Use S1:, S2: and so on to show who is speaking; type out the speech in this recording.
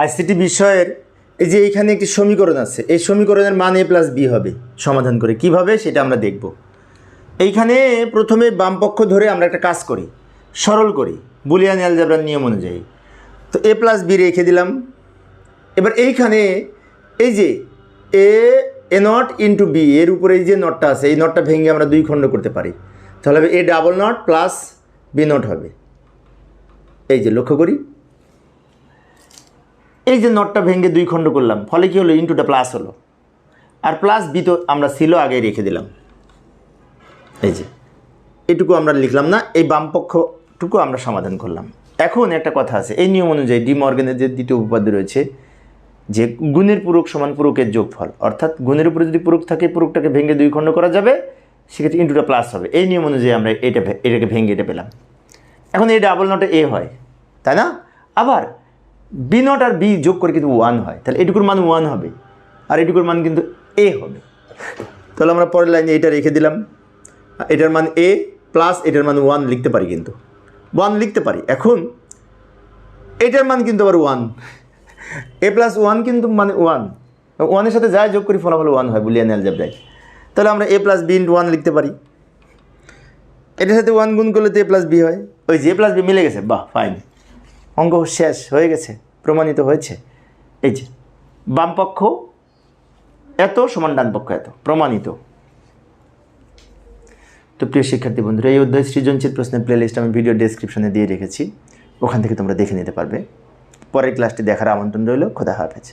S1: ICT বিষয়ের এই যে এইখানে একটি সমীকরণ আছে, এই সমীকরণের মান এ প্লাস বি হবে। সমাধান করে কীভাবে সেটা আমরা দেখব। এইখানে প্রথমে বামপক্ষ ধরে আমরা একটা কাজ করি, সরল করি, বুলিয়ান অ্যালজাবরার নিয়ম অনুযায়ী। তো এ প্লাস বি রেখে দিলাম। এবার এইখানে এই যে A A not into B, এর উপরে এই যে নটটা আছে, এই নটটা ভেঙে আমরা দুই খণ্ড করতে পারি। তাহলে A double not plus B not হবে। এই যে লক্ষ্য করি। এই যে নটটা ভেঙে দুই খণ্ড করলাম, ফলে কি হলো? ইন্টুটা প্লাস হলো। আর প্লাস বি তো আমরা ছিল আগে রেখে দিলাম। এই যে, এটুকু আমরা লিখলাম না, এই বামপক্ষটুকু আমরা সমাধান করলাম। এখন একটা কথা আছে, এই নিয়ম অনুযায়ী ডি মর্গানের যে দ্বিতীয় উপপাদ্য রয়েছে, যে গুণের পূরক সমান পূরকের যোগফল, অর্থাৎ গুণের উপরে যদি পূরক থাকে, পূরকটাকে ভেঙে দুই খণ্ড করা যাবে, সেক্ষেত্রে ইন্টুটা প্লাস হবে। এই নিয়ম অনুযায়ী আমরা এটা এটাকে ভেঙে এটা পেলাম। এখন এই ডাবল নটে এ হয়, তাই না? আবার বি নট আর বি যোগ করে কিন্তু ওয়ান হয়। তাহলে এটুকুর মান ওয়ান হবে, আর এটুকুর মান কিন্তু এ হবে। তাহলে আমরা পরের লাইনে এটা রেখে দিলাম। এটার মান এ প্লাস এটার মান ওয়ান লিখতে পারি কিন্তু। ওয়ান লিখতে পারি। এখন এটার মান কিন্তু আবার ওয়ান এ প্লাস ওয়ান কিন্তু মানে ওয়ান ওয়ানের সাথে যা যোগ করি ফলাফল ওয়ান হয় বুলিয়ান অ্যালজাবরায়। তাহলে আমরা A plus B into one লিখতে পারি। এটার সাথে ওয়ান গুণ করলে তো এ প্লাস বি হয়। ওই যে এ প্লাস বি মিলে গেছে, বাহ ফাইন অঙ্ক শেষ হয়ে গেছে, প্রমাণিত হয়েছে। এই যে বামপক্ষ এত সমান ডানপক্ষ এত, প্রমাণিত। তো প্রিয় শিক্ষার্থী বন্ধুরা, এই অধ্যায় সৃজনশীল প্রশ্নের প্লেলিস্ট আমি ভিডিও ডেসক্রিপশনে দিয়ে রেখেছি। ওখান থেকে তোমরা দেখে নিতে পারবে। পরের ক্লাসটি দেখার আমন্ত্রণ রইল। খোদা হাফেজ।